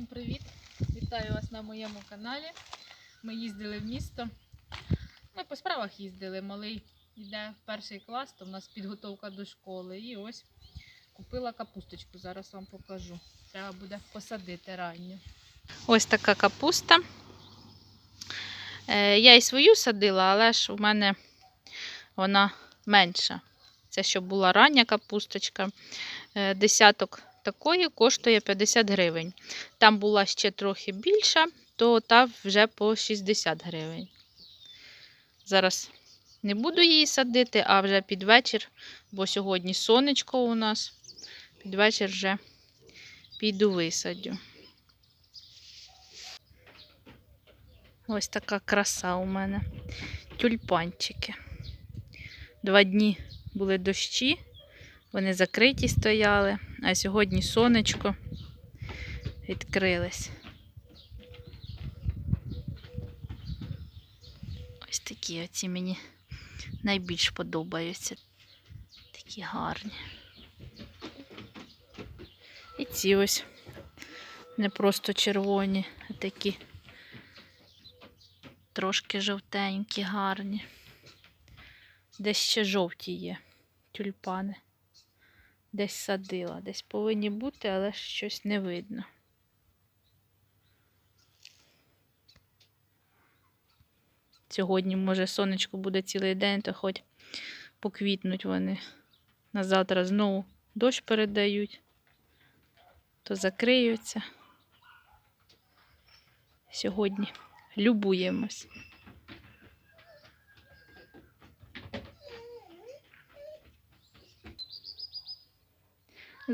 Всім привіт! Вітаю вас на моєму каналі. Ми їздили в місто. Ми по справах їздили. Малий йде в перший клас, то в нас підготовка до школи. І ось купила капусточку. Зараз вам покажу. Треба буде посадити ранню. Ось така капуста. Е, Я і свою садила, але ж у мене вона менша. Це щоб була рання капусточка. Е, Десяток такої коштує 50 гривень. Там була ще трохи більша, то та вже по 60 гривень. Зараз не буду її садити, а вже під вечір, бо сьогодні сонечко у нас. Під вечір вже піду висадю. Ось така краса у мене. Тюльпанчики. Два дні були дощі, вони закриті стояли, а сьогодні сонечко відкрились. Ось такі оці мені найбільш подобаються. Такі гарні. І ці ось не просто червоні, а такі трошки жовтенькі, гарні. Десь ще жовті є тюльпани. Десь садила, десь повинні бути, але щось не видно. Сьогодні, може, сонечко буде цілий день, то хоч поквітнуть вони. На завтра знову дощ передають, то закриються. Сьогодні любуємось.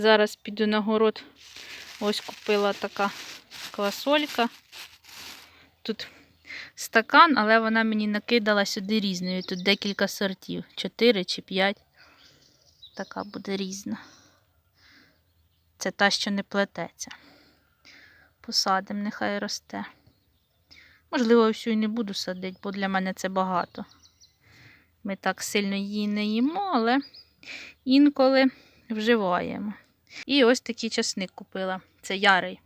Зараз піду на город. Ось купила така квасолька. Тут стакан, але вона мені накидала сюди різною. Тут декілька сортів. Чотири чи п'ять. Така буде різна. Це та, що не плететься. Посадимо, нехай росте. Можливо, всю і не буду садити, бо для мене це багато. Ми так сильно її не їмо, але інколи вживаємо. І ось такий часник купила. Це ярий,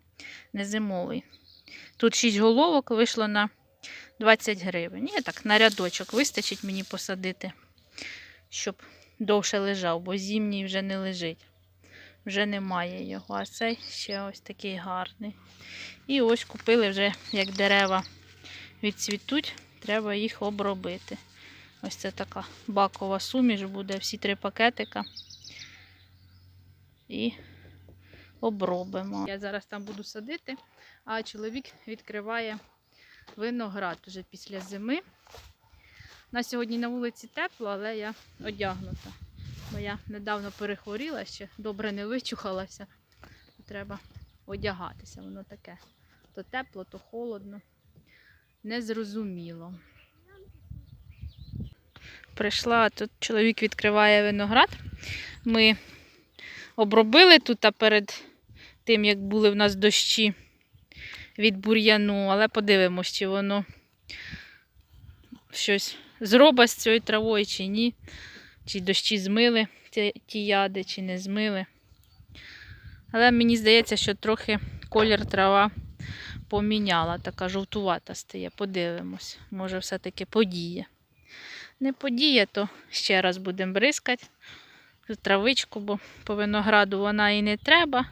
не зимовий. Тут 6 головок вийшло на 20 гривень. І так, на рядочок вистачить мені посадити, щоб довше лежав, бо зимній вже не лежить. Вже немає його. А цей ще ось такий гарний. І ось купили вже, як дерева відцвітуть, треба їх обробити. Ось це така бакова суміш буде, всі три пакетика. І обробимо. Я зараз там буду садити, а чоловік відкриває виноград уже після зими. На сьогодні на вулиці тепло, але я одягнута. Бо я недавно перехворіла, ще добре не вичухалася. Треба одягатися. Воно таке. То тепло, то холодно. Незрозуміло. Прийшла, тут чоловік відкриває виноград. Ми обробили тут перед тим, як були в нас дощі від бур'яну, але подивимось, чи воно щось зробить з цією травою, чи ні. Чи дощі змили ті, яди, чи не змили. Але мені здається, що трохи колір трава поміняла, така жовтувата стає. Подивимось, може все-таки подіє. Не подіє, то ще раз будемо бризкати травичку, бо по винограду вона і не треба.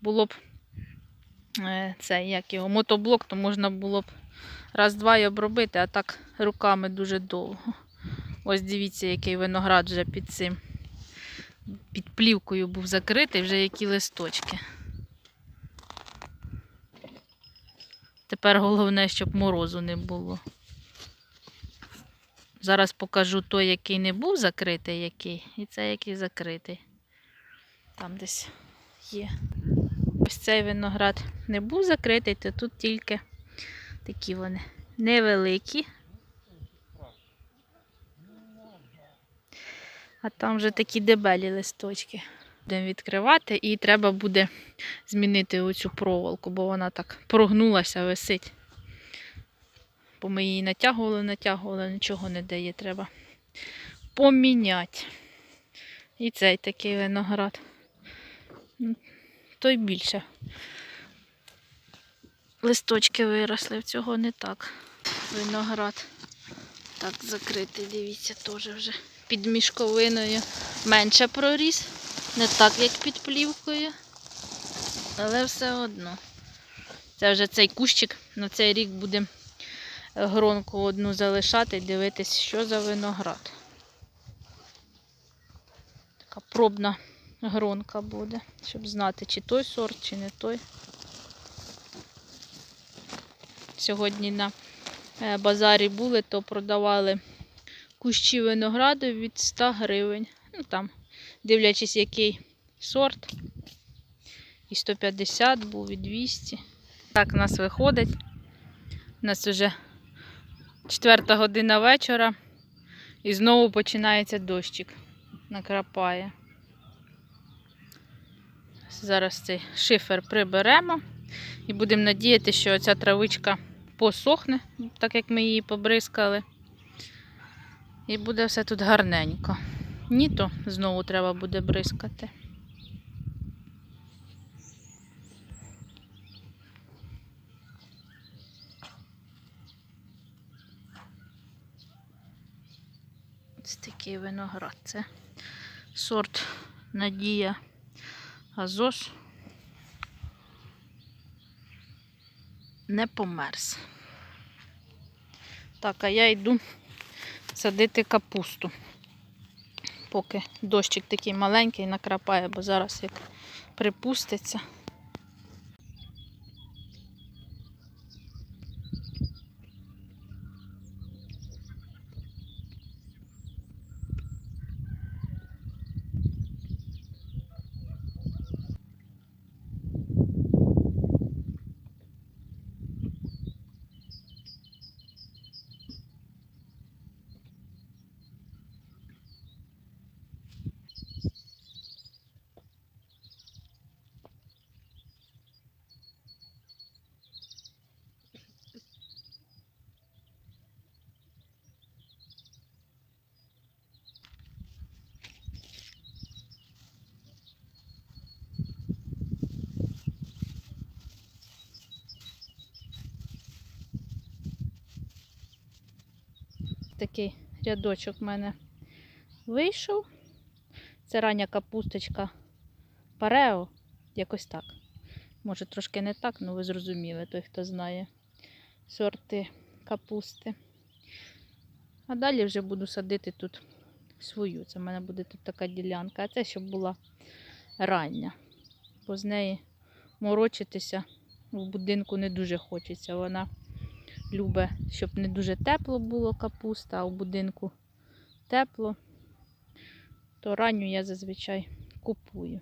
Було б е, це, як його, мотоблок, то можна було б раз-два й обробити, а так руками дуже довго. Ось дивіться, який виноград вже під цим, під плівкою був закритий, вже які листочки. Тепер головне, щоб морозу не було. Зараз покажу той, який не був закритий, який, і це який закритий. Там десь є. Ось цей виноград не був закритий, то тут тільки такі вони невеликі. А там вже такі дебелі листочки. Будемо відкривати і треба буде змінити оцю проволоку, бо вона так прогнулася, висить. Бо ми її натягували, натягували, нічого не дає, треба поміняти. І цей такий виноград. Ну, Той більше листочки виросли, в цього не так. Виноград так закритий, дивіться, теж вже під мішковиною менше проріс. Не так, як під плівкою. Але все одно. Це вже цей кущик на цей рік буде гронку одну залишати і дивитись, що за виноград. Така пробна гронка буде, щоб знати, чи той сорт, чи не той. Сьогодні на е, базарі були, то продавали кущі винограду від 100 гривень. Ну там, дивлячись, який сорт. І 150 був, і 200. Так, у нас виходить. У нас вже четверта година вечора. І знову починається дощик. Накрапає. Зараз цей шифер приберемо. І будемо надіяти, що ця травичка посохне, так як ми її побризкали. І буде все тут гарненько. Ні, то знову треба буде бризкати. Ось такий виноград. Це сорт Надія Азос. Не померз. Так, а я йду садити капусту. Поки дощик такий маленький накрапає, бо зараз як припуститься. Такий рядочок в мене вийшов. Це рання капусточка парео, якось так. Може трошки не так, але ви зрозуміли, той, хто знає сорти капусти. А далі вже буду садити тут свою. Це в мене буде тут така ділянка. А це щоб була рання. Бо з неї морочитися в будинку не дуже хочеться. Вона любить, щоб не дуже тепло було капуста, а в будинку тепло, то ранню я зазвичай купую.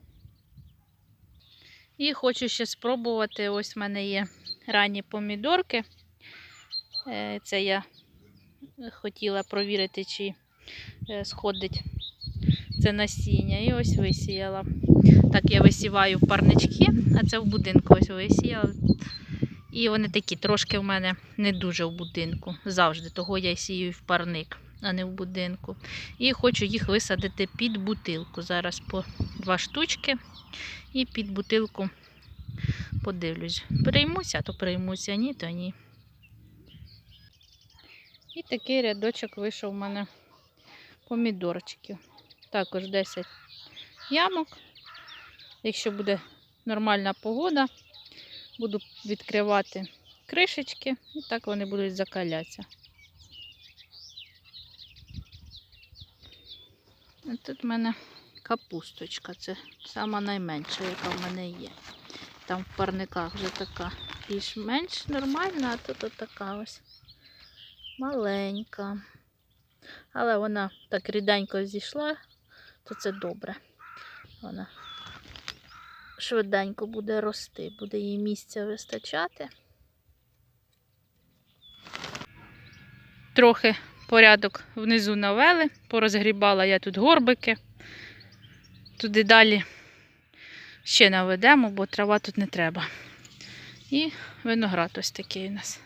І хочу ще спробувати, ось в мене є ранні помідорки. Е, Це я хотіла провірити, чи е, сходить це насіння. І ось висіяла. Так, я висіваю парнички, а це в будинку ось висіяла. І вони такі трошки в мене не дуже в будинку. Завжди. Того я сію в парник, а не в будинку. І хочу їх висадити під бутилку. Зараз по два штучки. І під бутилку подивлюсь. Приймуся, то приймуся, ні, то ні. І такий рядочок вийшов у мене помідорчиків. Також 10 ямок. Якщо буде нормальна погода, буду відкривати кришечки, і так вони будуть закалятися. А тут в мене капусточка, це сама найменша, яка в мене є. Там в парниках вже така більш-менш нормальна, а тут така ось маленька. Але вона так ріденько зійшла, то це добре. Вона швиденько буде рости, буде їй місця вистачати. Трохи порядок внизу навели, порозгрібала я тут горбики. Туди далі ще наведемо, бо трава тут не треба. І виноград ось такий у нас.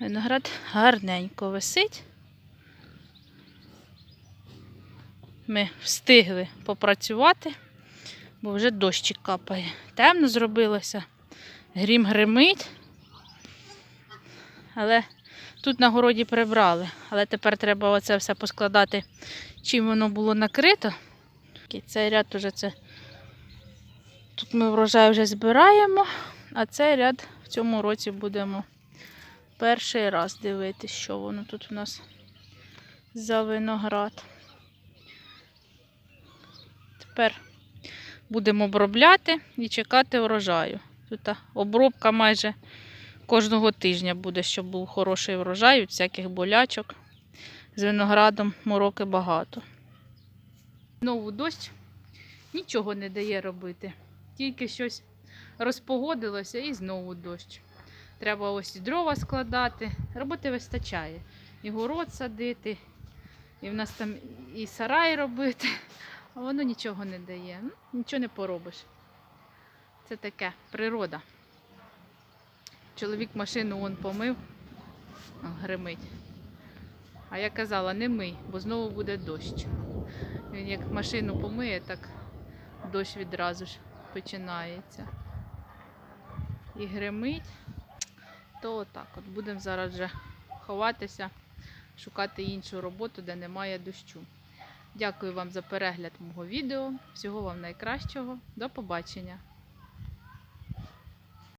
Виноград гарненько висить. Ми встигли попрацювати, бо вже дощик капає. Темно зробилося, грім гримить. але тут на городі прибрали. Але тепер треба оце все поскладати, чим воно було накрито. І Цей ряд уже це. Тут ми врожай вже збираємо, а цей ряд в цьому році будемо перший раз дивитися, що воно тут у нас за виноград. Тепер будемо обробляти і чекати врожаю. Тут обробка майже кожного тижня буде, щоб був хороший врожай від всяких болячок. З виноградом мороки багато. Знову дощ нічого не дає робити. Тільки щось розпогодилося і знову дощ. Треба ось і дрова складати. Роботи вистачає. І город садити, і в нас там і сарай робити, а воно нічого не дає. Нічого не поробиш. Це таке природа. Чоловік машину вон помив, гримить. А я казала, не мий, бо знову буде дощ. Він як машину помиє, так дощ відразу ж починається. І гримить, то отак от будемо зараз вже ховатися, шукати іншу роботу, де немає дощу. Дякую вам за перегляд мого відео. Всього вам найкращого. До побачення!